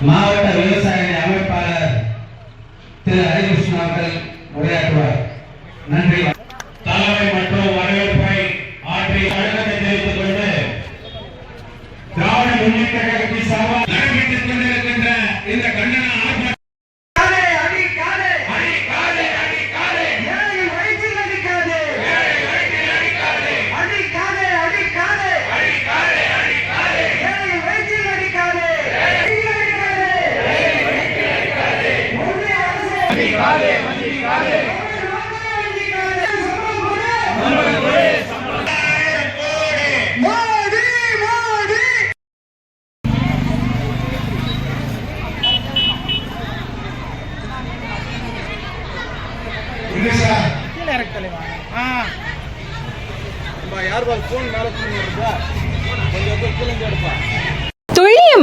மாவட்ட விவசாய அமைப்பாளர் திரு ஹரிகிருஷ்ணன் அவர்கள் உரையாற்றுவார். நன்றி. தலைமை மற்றும் வரவேற்பை ஆற்றி கழகத்தை தெரிவித்துக் கொண்டு திராவிட முன்னேற்ற கட்சி சார்பாக நடைபெற்றுக் கொண்டிருக்கின்ற இந்த கண்டன யார் பால் ஃபோன் மேலே கொஞ்சம் எடுப்பா.